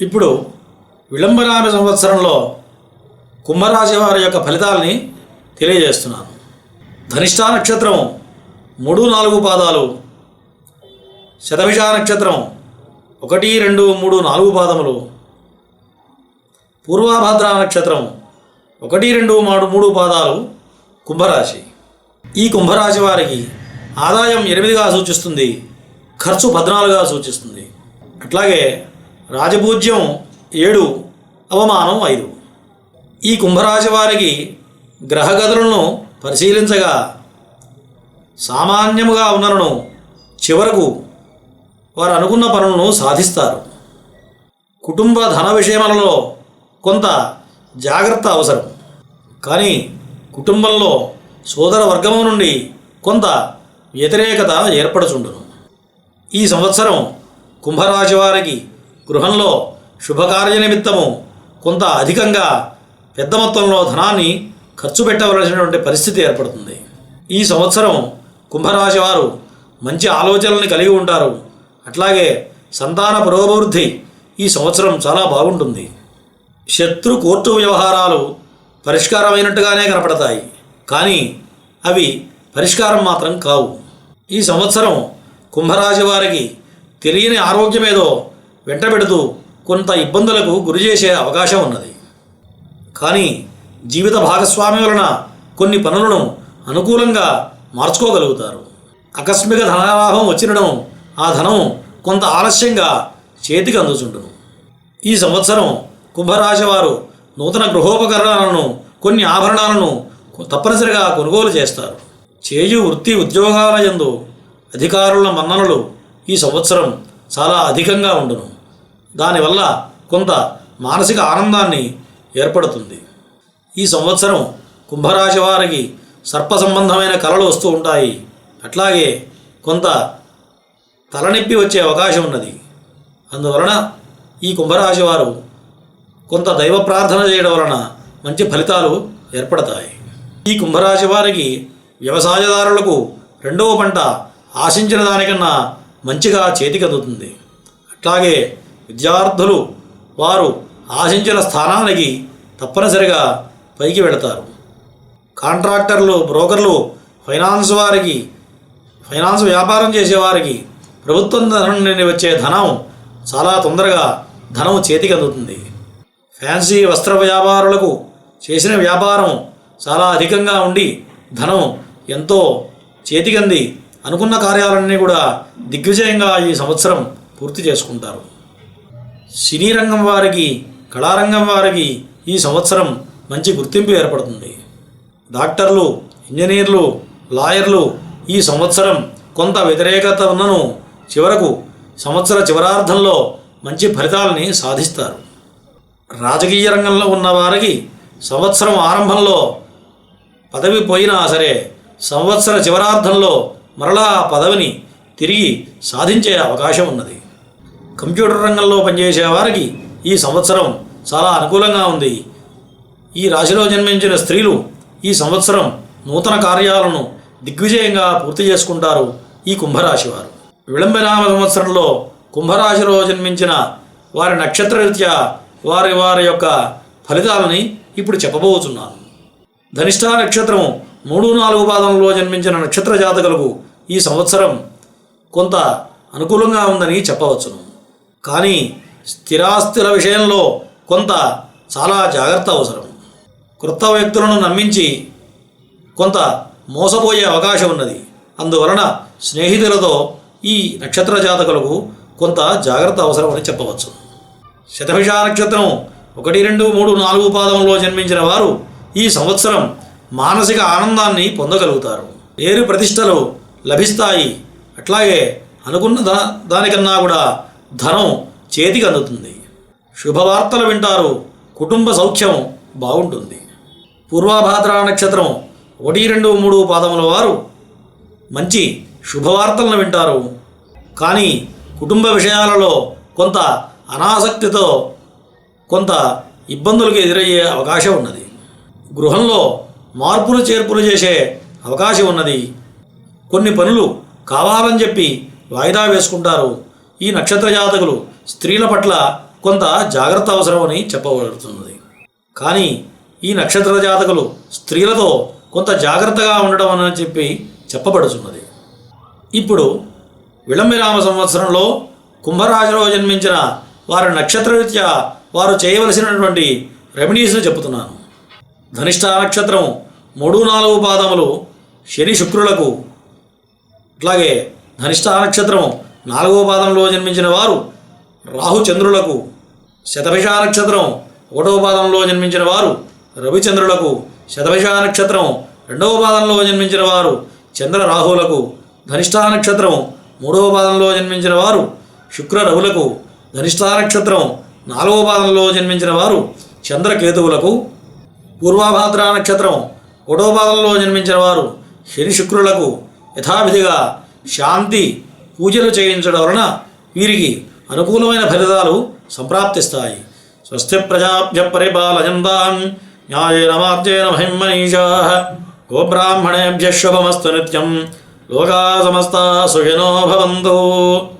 ఇప్పుడు విళంబనామ సంవత్సరంలో కుంభరాశి వారి యొక్క ఫలితాలని తెలియజేస్తున్నాను. ధనిష్టా నక్షత్రం మూడు నాలుగు పాదాలు శతభిష నక్షత్రం ఒకటి రెండు మూడు నాలుగు పాదములు పూర్వాభద్ర నక్షత్రం ఒకటి రెండు మూడు మూడు పాదాలు కుంభరాశి. ఈ కుంభరాశి వారికి ఆదాయం ఎనిమిదిగా సూచిస్తుంది ఖర్చు పద్నాలుగుగా సూచిస్తుంది. అట్లాగే రాజపూజ్యం ఏడు అవమానం ఐదు. ఈ కుంభరాశి వారికి గ్రహగతులను పరిశీలించగా సామాన్యముగా ఉన్నను చివరకు వారు అనుకున్న పనులను సాధిస్తారు. కుటుంబ ధన విషయములలో కొంత జాగ్రత్త అవసరం. కానీ కుటుంబంలో సోదర వర్గము నుండి కొంత వ్యతిరేకత ఏర్పడుచుండును. ఈ సంవత్సరం కుంభరాశి వారికి గృహంలో శుభకార్య నిమిత్తము కొంత అధికంగా పెద్ద మొత్తంలో ధనాన్ని ఖర్చు పెట్టవలసినటువంటి పరిస్థితి ఏర్పడుతుంది. ఈ సంవత్సరం కుంభరాశి వారు మంచి ఆలోచనల్ని కలిగి ఉంటారు. అట్లాగే సంతాన పురోభివృద్ధి ఈ సంవత్సరం చాలా బాగుంటుంది. శత్రు కోర్టు వ్యవహారాలు పరిష్కారమైనట్టుగానే కనపడతాయి. కానీ అవి పరిష్కారం మాత్రం కావు. ఈ సంవత్సరం కుంభరాశి వారికి తెలియని ఆరోగ్యమేదో వెంటబెడుతూ కొంత ఇబ్బందులకు గురి చేసే అవకాశం ఉన్నది. కానీ జీవిత భాగస్వామి వలన కొన్ని పనులను అనుకూలంగా మార్చుకోగలుగుతారు. ఆకస్మిక ధనలాభం వచ్చినడం ఆ ధనం కొంత ఆలస్యంగా చేతికి అందుచుంటును ఈ సంవత్సరం కుంభరాశి వారు నూతన గృహోపకరణాలను కొన్ని ఆభరణాలను తప్పనిసరిగా కొనుగోలు చేస్తారు. చేయు వృత్తి ఉద్యోగాల ఎందు అధికారుల మన్ననలు ఈ సంవత్సరం చాలా అధికంగా ఉండును. దానివల్ల కొంత మానసిక ఆనందాన్ని ఏర్పడుతుంది. ఈ సంవత్సరం కుంభరాశి వారికి సర్ప సంబంధమైన కళలు వస్తూ ఉంటాయి. అట్లాగే కొంత తలనొప్పి వచ్చే అవకాశం ఉన్నది. అందువలన ఈ కుంభరాశి వారు కొంత దైవ ప్రార్థన చేయడం వలన మంచి ఫలితాలు ఏర్పడతాయి. ఈ కుంభరాశి వారికి వ్యవసాయదారులకు రెండవ పంట ఆశించిన దానికన్నా మంచిగా చేతికదుతుంది. అట్లాగే విద్యార్థులు వారు ఆశించిన స్థానానికి తప్పనిసరిగా పైకి వెళతారు. కాంట్రాక్టర్లు బ్రోకర్లు ఫైనాన్స్ వారికి ఫైనాన్స్ వ్యాపారం చేసేవారికి ప్రభుత్వం ధనం నుండి వచ్చే ధనం చాలా తొందరగా ధనం చేతికి అందుతుంది. ఫ్యాన్సీ వస్త్ర వ్యాపారులకు చేసిన వ్యాపారం చాలా అధికంగా ఉండి ధనం ఎంతో చేతికంది అనుకున్న కార్యాలన్నీ కూడా దిగ్విజయంగా ఈ సంవత్సరం పూర్తి చేసుకుంటారు. సినీ రంగం వారికి కళారంగం వారికి ఈ సంవత్సరం మంచి గుర్తింపు ఏర్పడుతుంది. డాక్టర్లు ఇంజనీర్లు లాయర్లు ఈ సంవత్సరం కొంత వ్యతిరేకత ఉన్నను చివరకు సంవత్సర చివరార్థంలో మంచి ఫలితాలని సాధిస్తారు. రాజకీయ రంగంలో ఉన్నవారికి సంవత్సరం ఆరంభంలో పదవి పోయినా సరే సంవత్సర చివరార్థంలో మరలా ఆ పదవిని తిరిగి సాధించే అవకాశం ఉన్నది. కంప్యూటర్ రంగంలో పనిచేసే వారికి ఈ సంవత్సరం చాలా అనుకూలంగా ఉంది. ఈ రాశిలో జన్మించిన స్త్రీలు ఈ సంవత్సరం నూతన కార్యాలను దిగ్విజయంగా పూర్తి చేసుకుంటారు ఈ కుంభరాశి వారు. విళంబనామ సంవత్సరంలో కుంభరాశిలో జన్మించిన వారి నక్షత్రరీత్యా వారి వారి యొక్క ఫలితాలని ఇప్పుడు చెప్పబోతున్నాను. ధనిష్టా నక్షత్రం మూడు నాలుగు పాదంలో జన్మించిన నక్షత్ర జాతకులకు ఈ సంవత్సరం కొంత అనుకూలంగా ఉందని చెప్పవచ్చును. కానీ స్థిరాస్తుల విషయంలో కొంత చాలా జాగ్రత్త అవసరం. క్రొత్త వ్యక్తులను నమ్మించి కొంత మోసపోయే అవకాశం ఉన్నది. అందువలన స్నేహితులతో ఈ నక్షత్ర జాతకులకు కొంత జాగ్రత్త అవసరం అని చెప్పవచ్చు. శతభిష నక్షత్రం ఒకటి రెండు మూడు నాలుగు పాదంలో జన్మించిన వారు ఈ సంవత్సరం మానసిక ఆనందాన్ని పొందగలుగుతారు. పేరు ప్రతిష్టలు లభిస్తాయి. అట్లాగే అనుకున్న దా దానికన్నా కూడా ధనం చేతికి అందుతుంది. శుభవార్తలు వింటారు కుటుంబ సౌఖ్యం బాగుంటుంది. పూర్వాభాద్ర నక్షత్రం ఒకటి రెండు మూడు పాదముల వారు మంచి శుభవార్తలను వింటారు. కానీ కుటుంబ విషయాలలో కొంత అనాసక్తితో కొంత ఇబ్బందులకు ఎదురయ్యే అవకాశం ఉన్నది. గృహంలో మార్పులు చేర్పులు చేసే అవకాశం ఉన్నది. కొన్ని పనులు కావాలని చెప్పి వాయిదా వేసుకుంటారు. ఈ నక్షత్ర జాతకులు స్త్రీల పట్ల కొంత జాగ్రత్త అవసరమని చెప్పబడుతున్నది. కానీ ఈ నక్షత్ర జాతకులు స్త్రీలతో కొంత జాగ్రత్తగా ఉండడం అని చెప్పి చెప్పబడుతున్నది. ఇప్పుడు విళంబిరామ సంవత్సరంలో కుంభరాశిలో జన్మించిన వారి నక్షత్రరీత్యా వారు చేయవలసినటువంటి రెమెడీస్ను చెబుతున్నాను. ధనిష్ట నక్షత్రం మూడు నాలుగు పాదములు శని శుక్రులకు అట్లాగే ధనిష్ట నక్షత్రం నాలుగవ పాదంలో జన్మించిన వారు రాహు చంద్రులకు నక్షత్రం ఒకటవ పాదంలో జన్మించిన వారు రవిచంద్రులకు శతభిషా నక్షత్రం రెండవ పాదంలో జన్మించిన వారు చంద్ర రాహువులకు ధనిష్ట నక్షత్రం మూడవ పాదంలో జన్మించిన వారు శుక్ర రవులకు ధనిష్టా నక్షత్రం నాలుగవ పాదంలో జన్మించిన వారు చంద్రకేతువులకు పూర్వాభాద్ర నక్షత్రం ఒకటో పాదంలో జన్మించిన వారు శని శుక్రులకు యథావిధిగా శాంతి పూజలు చేయించడం వలన వీరికి అనుకూలమైన ఫలితాలు సంప్రాప్తిస్తాయి. స్వస్తి ప్రజాభ్య పరిపాలయంతాం న్యాయేన మార్జేన మహిమనీషా గోబ్రాహ్మణేభ్య శుభమస్తు నిత్యం. లోకా సమస్తా సుఖినో భవంతు.